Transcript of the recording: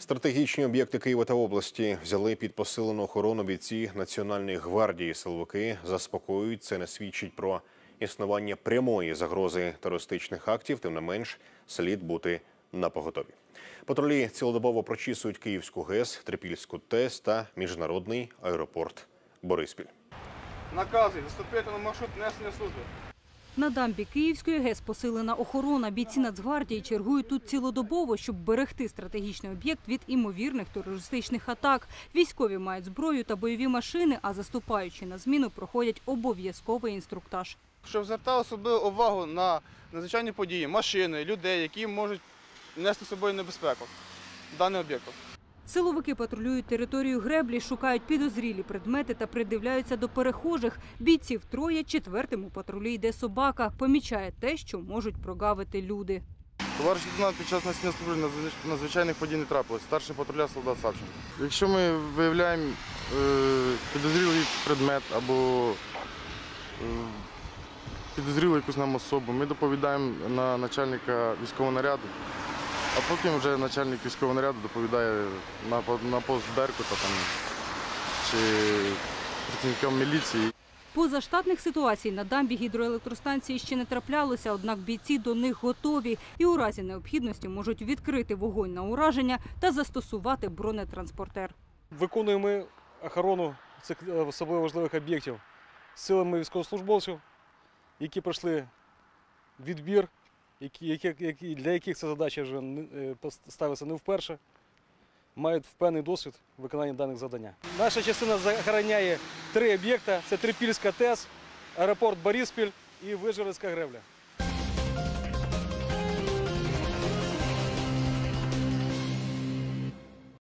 Стратегічні об'єкти Києва та області взяли під посилену охорону бійці Національної гвардії. Силовики заспокоюють. Це не свідчить про існування прямої загрози терористичних актів. Тим не менш, слід бути на поготові. Патрулі цілодобово прочісують Київську ГЕС, Трипільську ТЕС та міжнародний аеропорт Бориспіль. Накази заступити на маршрут несення служби. На дамбі Київської ГЕС посилена охорона. Бійці Нацгвардії чергують тут цілодобово, щоб берегти стратегічний об'єкт від імовірних терористичних атак. Військові мають зброю та бойові машини, а заступаючи на зміну, проходять обов'язковий інструктаж. Щоб звертав особливу увагу на надзвичайні події, машини, людей, які можуть нести з собою небезпеку даного об'єкту. Силовики патрулюють територію греблі, шукають підозрілі предмети та придивляються до перехожих. Бійців троє, четвертим у патрулі йде собака. Помічає те, що можуть прогавити люди. Товариш лейтенант під час несення служби надзвичайних подій не трапилось. Старший патруля солдат Савченко. Якщо ми виявляємо е, підозрілий предмет або е, підозрілу якусь нам особу, ми доповідаємо на начальника військового наряду, а потім вже начальник військового наряду доповідає на, по- на пост Беркута там, чи працівникам міліції. Позаштатних ситуацій на дамбі гідроелектростанції ще не траплялося, однак бійці до них готові і у разі необхідності можуть відкрити вогонь на ураження та застосувати бронетранспортер. Виконуємо охорону цих е, особливо важливих об'єктів силами військовослужбовців, які пройшли відбір, які, які, для яких ця задача вже е, ставиться не вперше, мають впевнений досвід виконання даних завдання. Наша частина захороняє три об'єкти: це Трипільська ТЕС, аеропорт Бориспіль і Вижгородська гребля.